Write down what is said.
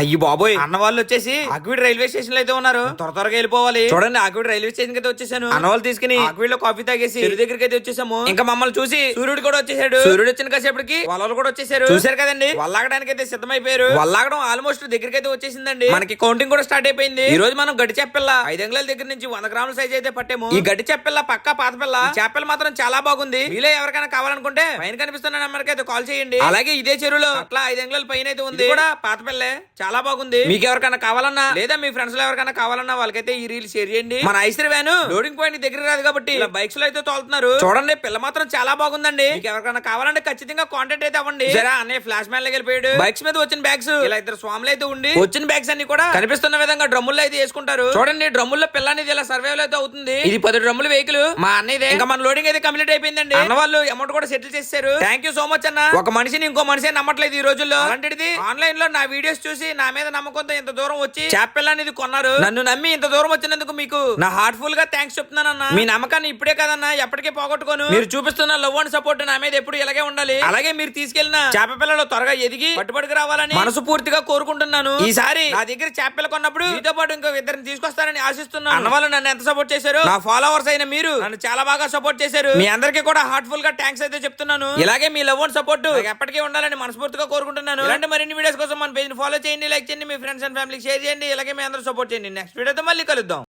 అయ్యి బాబోయ్. అన్న వాళ్ళు వచ్చేసి ఆక్విడ్ రైల్వే స్టేషన్లో అయితే ఉన్నారు. త్వర త్వరగా వెళ్ళిపోవాలి. చూడండి ఆక్విడ్ రైల్వే స్టేషన్ అయితే వచ్చేసాను. అన్న వాళ్ళు తీసుకుని ఆక్విడ్లో కాఫీ తాగేసి చెరువు దగ్గరికి అయితే వచ్చేసాము. ఇంకా మమ్మల్ని చూసి సూర్యుడు కూడా వచ్చేసాడు. సూర్యుడు వచ్చిన కాసేపటికి వలలు కూడా వచ్చేసారు. చూసారు కదండి? వల్లాగడానికి అయితే సిద్ధమైపోయారు. వల్లాగడం ఆల్మోస్ట్ దగ్గరికి అయితే వచ్చేసిందండి. మనకి కౌంటింగ్ కూడా స్టార్ట్ అయిపోయింది. ఈ రోజు మనం గడ్డి చెప్పిల్ల ఐదు అంగుళాల దగ్గర నుంచి వంద గ్రాముల సైజ్ అయితే పట్టాము. ఈ గడ్డి చెప్పిల్ల పక్కా పాత పిల్ల. చేపలు మాత్రం చాలా బాగుంది. మీలో ఎవరికైనా కావాలనుకుంటే పైన కనిపిస్తున్న నెంబర్ అయితే కాల్ చేయండి. అలాగే ఇదే చెరువులో అట్లా ఐదు అంగుళాల పైన అయితే ఉంది. కూడా పాత పిల్లే. చాలా బాగుంది. మీకు ఎవరికైనా కావాలన్నా? లేదా మీ ఫ్రెండ్స్లో ఎవరికైనా కావాలన్నా వాళ్ళకైతే ఈ రీల్ షేర్ చేయండి. మన ఐసరి వ్యాన్ లోడింగ్ పాయింట్ దగ్గర రాదు కాబట్టి బైక్స్లో అయితే తోలుతున్నారు. చూడండి పిల్ల మాత్రం చాలా బాగుందండి. మీకు ఎవరికైనా కావాలంటే ఖచ్చితంగా కాంటాక్ట్ అయితే అవ్వండి. జరా అన్నయ్య ఫ్లాష్ మ్యాన్లోకి వెళ్ళిపోయాడు. బైక్స్ మీద వచ్చిన బ్యాగ్స్ ఇలా ఇద్దరు స్వాములు అయితే ఉండి వచ్చిన బ్యాగ్స్ అన్ని కూడా కనిపిస్తున్న విధంగా డ్రమ్ముల్లో అయితే వేసుకుంటారు. చూడండి డ్రమ్ముల్లో పిల్ల అనేది ఇలా సర్వైవల్ అయితే అవుతుంది. ఇది పది డ్రమ్ముల వెహికల్ మా అన్నయ్యదే. ఇంకా మన లోడింగ్ అయితే కంప్లీట్ అయిపోయిందండి. అన్న వాళ్ళు అమౌంట్ కూడా సెటిల్ చేశారు థ్యాంక్ యూ సో మచ్ అన్న. ఒక మనిషిని ఇంకో మనిషి నమ్మట్లేదు ఈ రోజుల్లో. అలాంటిది ఆన్లైన్లో నా వీడియోస్ చూసి నా మీద నమ్మకంతో ఇంత దూరం వచ్చి చేపల్ అనేది కొన్నారు. నన్ను నమ్మి ఇంత దూరం వచ్చినందుకు మీకు నా హార్ట్ఫుల్గా థ్యాంక్స్ చెప్తున్నానన్న. మీ నమ్మకాన్ని ఇప్పుడే కదన్నా ఎప్పటికీ పోగొట్టుకోను. మీరు చూపిస్తున్న లవ్ అండ్ సపోర్ట్ నా మీద ఎప్పుడు ఇలాగే ఉండాలి. అలాగే మీరు తీసుకెళ్ళిన చేప పిల్లలు త్వరగా ఎదిగి పట్టుబడికి రావాలని మనసు పూర్తిగా కోరుకుంటున్నాను. ఈసారి నా దగ్గర చేప పిల్ల కొన్నప్పుడు మీతో పాటు ఇంకో ఇద్దరిని తీసుకొస్తారని ఆశిస్తున్నాను. అన్న వాళ్ళు నన్ను ఎంత సపోర్ట్ చేశారు నా ఫాలోవర్స్ అయిన మీరు నన్ను చాలా బాగా సపోర్ట్ చేశారు. మీ అందరికీ కూడా హార్ట్ఫుల్గా థ్యాంక్స్ అయితే చెప్తున్నాను. ఇలాగే మీ లవ్ అండ్ సపోర్ట్ ఎప్పటికీ ఉండాలని మనస్ఫూర్తిగా కోరుకుంటున్నాను. ఇలాంటి మరిన్ని వీడియోస్ కోసం మన పేజ్ ఫాలో చేయండి లైక్ చేయండి మీ ఫ్రెండ్స్ అండ్ ఫ్యామిలీకి షేర్ చేయండి ఇలాగే మీ అందరూ సపోర్ట్ చేయండి. నెక్స్ట్ వీడియోతో మళ్ళీ కలుద్దాం.